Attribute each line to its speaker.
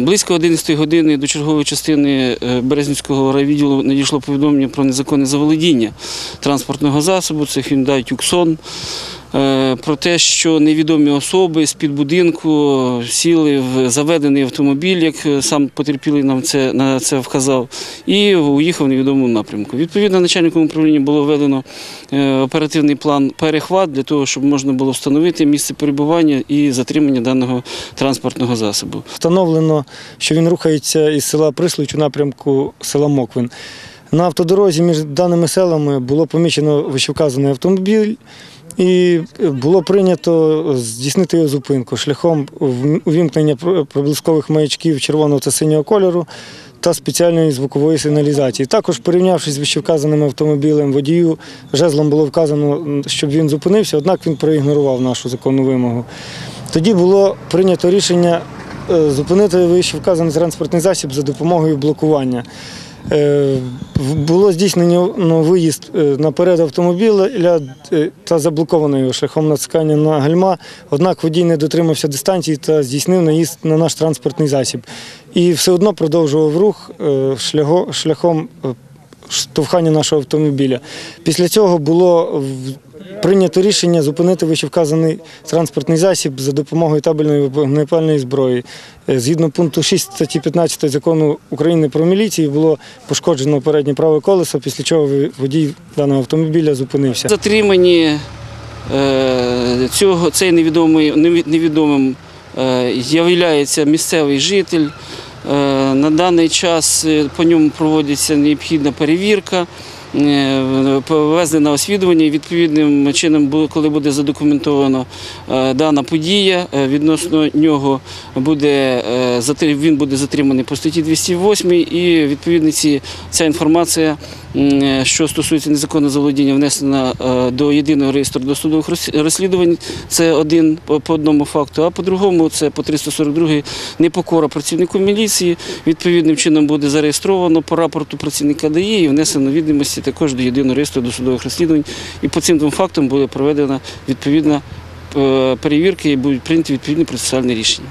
Speaker 1: Близько 11 години до чергової частини е, Березнівського райвідділу надійшло повідомлення про незаконне заволодіння транспортного засобу. Це Hyundai Tucson. Е, Про те, що невідомі особи з-під будинку сіли в заведений автомобіль, як е, сам потерпілий нам це, на це вказав, і уїхав в невідомому напрямку. Відповідно, начальником управління було введено е, оперативний план перехват для того, щоб можна було встановити місце перебування і затримання даного транспортного засобу.
Speaker 2: Встановлено, що він рухається із села Прислуч у напрямку села Моквин. На автодорозі між даними селами було помічено вищевказаний автомобіль, і було прийнято здійснити його зупинку шляхом увімкнення проблискових маячків червоного та синього кольору та спеціальної звукової сигналізації. Також, порівнявшись з вищевказаним автомобілем водію, жезлом було вказано, щоб він зупинився, однак він проігнорував нашу законну вимогу. Тоді було прийнято рішення е, зупинити вищевказаний транспортний засіб за допомогою блокування. Е, Було здійснено ну, виїзд е, наперед автомобіля е, та заблоковано його шляхом натискання на гальма. Однак водій не дотримався дистанції та здійснив наїзд на наш транспортний засіб. І все одно продовжував рух шляхом штовхання нашого автомобіля. Після цього було прийнято рішення зупинити вищевказаний транспортний засіб за допомогою табельної вогнепальної зброї. Е, Згідно пункту 6 статті 15 закону України про міліцію було пошкоджено переднє праве колесо, після чого водій даного автомобіля зупинився.
Speaker 1: Затримані е, цього, цей невідомий, неві- невідомим е, являється місцевий житель. На даний час по ньому проводиться необхідна перевірка. Е, Повезли на освідування. Відповідним чином, коли буде задокументовано е, дана подія, е, відносно нього буде він буде затриманий по статті 208 і відповідно ця інформація, що стосується незаконного заволодіння, внесена е, до єдиного реєстру досудових розслідувань. Це один по, одному факту. А по-другому, це по 342 непокора працівнику міліції. Відповідним чином буде зареєстровано по рапорту працівника ДАІ і внесено відомості також до єдиного реєстру досудових розслідувань. І по цим двом фактам буде проведена відповідна е, перевірка і будуть прийняті відповідні процесуальні рішення.